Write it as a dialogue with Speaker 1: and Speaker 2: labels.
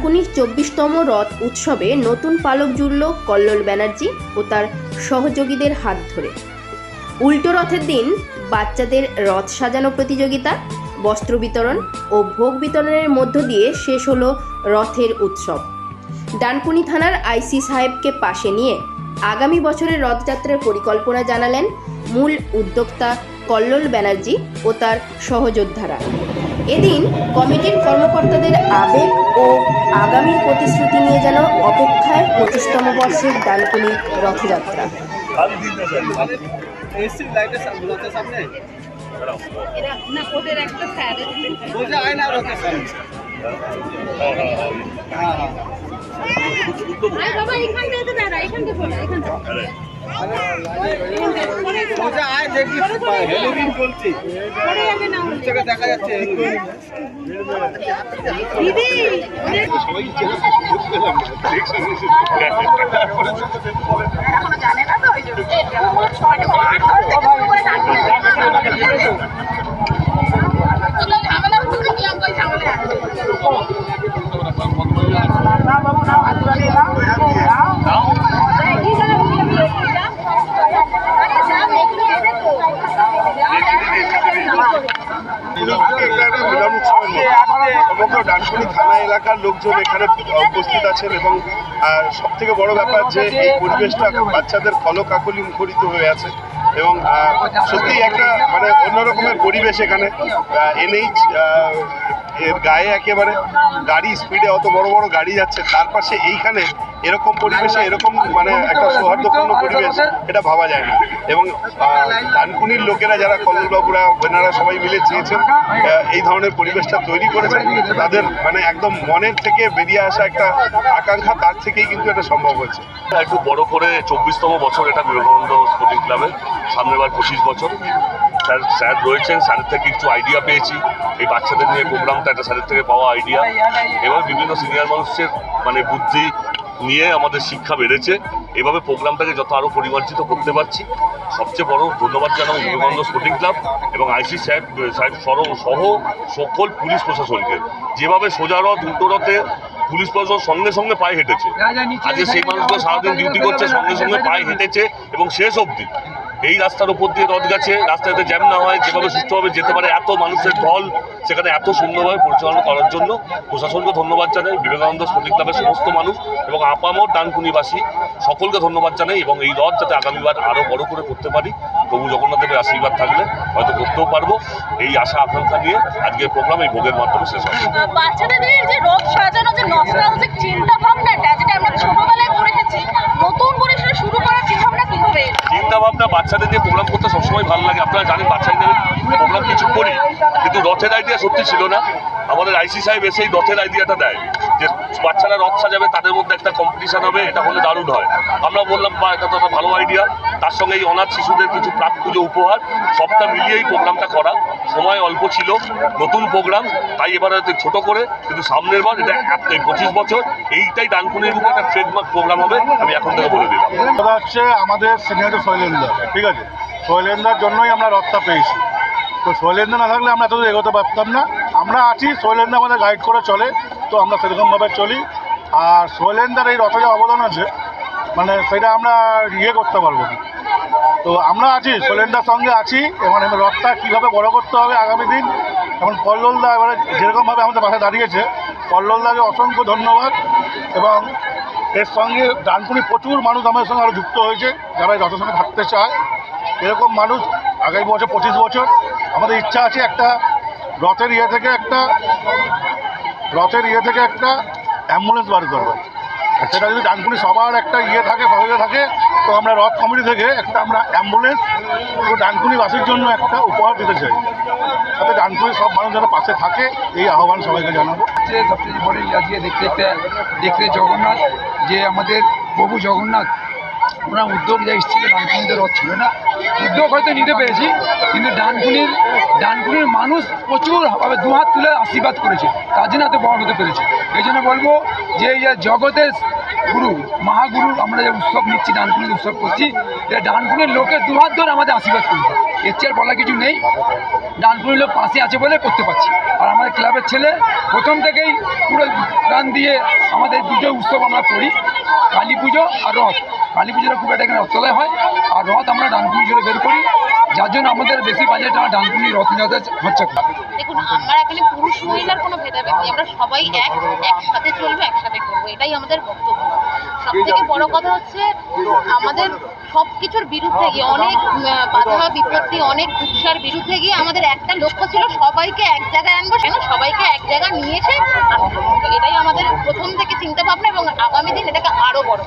Speaker 1: ডানকুনির চব্বিশতম রথ উৎসবে নতুন পালক জুড়ল কল্লোল ব্যানার্জি ও তার সহযোগীদের হাত ধরে। উল্টো রথের দিন বাচ্চাদের রথ সাজানো প্রতিযোগিতা, বস্ত্র বিতরণ ও ভোগ বিতরণের মধ্য দিয়ে শেষ হলো রথের উৎসব। ডানকুনি থানার আইসি সাহেবকে পাশে নিয়ে আগামী বছরের রথযাত্রার পরিকল্পনা জানালেন মূল উদ্যোক্তা কল্লোল ব্যানার্জি ও তার সহযোদ্ধারা। এদিন কমিটির কর্মকর্তাদের আবেগ ও আগামী প্রতিশ্রুতি নিয়ে যেন অপেক্ষায় পঁচিশতম বর্ষের ডানকুনি রথযাত্রা।
Speaker 2: বাবা এখান থেকে দাঁড়া এখান থেকে পড়া এখান থেকে
Speaker 3: বোঝা আয় দেখি। যাচ্ছে। হেলিবিন
Speaker 2: দিদি
Speaker 4: এটা সমগ্র থানা এলাকার লোকজন এখানে উপস্থিত আছেন এবং সব থেকে বড় ব্যাপার যে এই পরিবেশটা বাচ্চাদের ফলকাকলি মুখরিত হয়ে আছে এবং সত্যি একটা মানে অন্যরকমের পরিবেশ এখানে। এনএইচ এর গায়ে একেবারে গাড়ি স্পিডে অত বড় বড় গাড়ি যাচ্ছে, তার পাশে এইখানে এরকম পরিবেশে এরকম মানে একটা সৌহার্দ্যপূর্ণ পরিবেশ এটা ভাবা যায় না। এবং আহ, ডানকুনির লোকেরা যারা কল্লবাবুরা ওনারা সবাই মিলে চেয়েছেন এই ধরনের পরিবেশটা তৈরি করেছেন তাদের মানে একদম মনের থেকে বেরিয়ে আসা একটা আকাঙ্ক্ষা তার থেকেই কিন্তু এটা সম্ভব হয়েছে।
Speaker 5: একটু বড় করে চব্বিশতম বছর এটা বিবেকানন্দ স্পোর্টিং ক্লাবের সামনের বার পঁচিশ বছর। স্যার স্যার রয়েছেন স্যারের থেকে একটু আইডিয়া পেয়েছি। এই বাচ্চাদের নিয়ে প্রোগ্রামটা একটা স্যারের থেকে পাওয়া আইডিয়া এবার বিভিন্ন সিনিয়র মানুষের মানে বুদ্ধি নিয়ে আমাদের শিক্ষা বেড়েছে। এভাবে প্রোগ্রামটাকে যত আরও পরিমার্জিত করতে পারছি। সবচেয়ে বড় ধন্যবাদ জানাব বিবেকানন্দ স্পোর্টিং ক্লাব এবং আইসি সাহেব সাহেব সর সহ সকল পুলিশ প্রশাসনকে। যেভাবে সোজারথ রথ উল্টো পুলিশ প্রশাসন সঙ্গে সঙ্গে পায়ে হেঁটেছে। আজকে সেই মানুষগুলো সারাদিন ডিউটি করছে সঙ্গে সঙ্গে পায়ে হেঁটেছে এবং শেষ অবধি। এই রাস্তার উপর দিয়ে রথ গেছে। রাস্তাতে জ্যাম না হয়, যেভাবে সুস্থভাবে যেতে পারে এত মানুষের ঢল, সেখানে এত সুন্দরভাবে পরিচালনা করার জন্য প্রশাসনকে ধন্যবাদ জানাই, বিবেকানন্দ স্পোর্টিং ক্লাবের সমস্ত মানুষ এবং আপামর ডানকুনিবাসী সকলকে ধন্যবাদ জানাই এবং এই রথ যাতে আগামীবার আরও বড় করে করতে পারি, প্রভু জগন্নাথদেবের আশীর্বাদ থাকলে হয়তো করতেও পারব। এই আশা, আকাঙ্ক্ষা নিয়ে আজকের প্রোগ্রাম এই ভোগের মাধ্যমে শেষ হবে
Speaker 2: বাচ্চাদের যে রথ সাজানো যে চিন্তা ভাবনাটা যেটা আমরা ছোটবেলায় করে গেছি নতুন করে সেটা শুরু করার চিন্তা ভাবনা কীভাবে
Speaker 5: ভাবনা বাচ্চাদের নিয়ে প্রোগ্রাম করতে সবসময় ভালো লাগে। আপনারা জানেন বাচ্চাদের প্রোগ্রাম কিছু করি, কিন্তু রথের আইডিয়া সত্যি ছিল না। আমাদের আইসি সাহেব এসেই রথের আইডিয়াটা দেয়। যে বাচ্চারা রথ সাজাবে, তাদের মধ্যে একটা কম্পিটিশন হবে, এটা হলে দারুণ হয়। আমরা বললাম বা এটা তো একটা ভালো আইডিয়া তার সঙ্গে এই অনাথ শিশুদের কিছু প্রাক পুজো উপহার, সবটা মিলিয়েই প্রোগ্রামটা করা। সময় অল্প ছিল, নতুন প্রোগ্রাম তাই এবার হয়তো ছোট করে, কিন্তু সামনের বার, এটা পঁচিশ বছর, এইটাই ডানকুনির বুকে একটা ট্রেডমার্ক প্রোগ্রাম হবে, আমি এখন থেকে বলে দিলাম।
Speaker 4: কথা হচ্ছে আমাদের সিনিয়র শৈলেন্দা ঠিক আছে? শৈলেন্দার জন্যই আমরা রথটা পেয়েছি। তো শৈলেন্দা না থাকলে আমরা এত দূর এগোতে পারতাম না। আমরা আছি শৈলেন্দা আমাদের গাইড করে চলে। তো আমরা সেরকমভাবে চলি। আর শৈলেন্দার এই রথে যে অবদান আছে মানে সেটা আমরা ইয়ে করতে পারব না। তো আমরা আছি, শৈলেন্দার সঙ্গে আছি এবং রথটা কীভাবে বড় করতে হবে আগামী দিন এখন কল্লোলদা এবারে যেরকমভাবে আমাদের পাশে দাঁড়িয়েছে কল্লোলদাকে অসংখ্য ধন্যবাদ, এবং এর সঙ্গে ডানকুনি প্রচুর মানুষ আমাদের সঙ্গে আরও যুক্ত হয়েছে, যারা এই রথের সঙ্গে থাকতে চায়। এরকম মানুষ আগামী বছর পঁচিশ বছর, আমাদের ইচ্ছা আছে একটা রথের ইয়ে থেকে একটা রথের ইয়ে থেকে একটা অ্যাম্বুলেন্স বার করব। সেটা যদি ডানকুনি সবার একটা ইয়ে থাকে সহযোগিতা থাকে তো আমরা রথ কমিটি থেকে একটা আমরা অ্যাম্বুলেন্স তো ডানকুনিবাসীর জন্য একটা উপহার দিতে চাই। তাতে ডানকুনি সব মানুষ যেন পাশে থাকে এই আহ্বান সবাইকে জানাব।
Speaker 6: সবচেয়ে বড় আজকে দেখতে দেখতে দেখতে জগন্নাথ যে আমাদের প্রভু জগন্নাথ ওনার উদ্যোগ যা এসেছিল ডানকুনিতে রথ ছিল না। উদ্যোগ হয়তো নিতে পেরেছি, কিন্তু ডানকুনির ডানকুনির মানুষ প্রচুরভাবে দুহাত তুলে আশীর্বাদ করেছে। তার জন্য এত বড় হতে পেরেছে। এই জন্য বলব যে এই যে জগতের গুরু, মহাগুরু আমরা যে উৎসব নিচ্ছি, ডানকুনির উৎসব করছি যে ডানকুনির লোকের দুহাত ধরে আমাদের আশীর্বাদ করেছে। এর চেয়ে বলা কিছু নেই। ডানপুরি লোক পাশে আছে বলে করতে পারছি। আর আমাদের ক্লাবের ছেলে প্রথম থেকেই পুরো প্রাণ দিয়ে আমাদের দুটো উৎসব আমরা করি। কালী পুজো আর রথ। কালী পুজোটা খুব একটা এখানে অস্তলায় হয়। আর রথ আমরা ডানপুরি জুড়ে বের করি। যার জন্য আমাদের বেশি বাজেট আমরা ডানপুরি রথযাত্রা খরচা
Speaker 7: দেখুন, আমরা এখানে পুরুষ মহিলার কোনো ভেদাভেদ নেই। আমরা সবাই এক, একসাথে চলবো, একসাথে করব। এটাই আমাদের বক্তব্য। সব থেকে বড় কথা হচ্ছে, আমাদের সব কিছুর বিরুদ্ধে গিয়ে, অনেক বাধা, বিপত্তি, অনেক উৎসার বিরুদ্ধে গিয়ে আমাদের একটা লক্ষ্য ছিল, সবাইকে এক জায়গায় আনব কেন সবাইকে এক জায়গায় নিয়ে এসে এটাই আমাদের প্রথম থেকে চিন্তা ভাবনা এবং আগামী দিন এটাকে আরও বড়।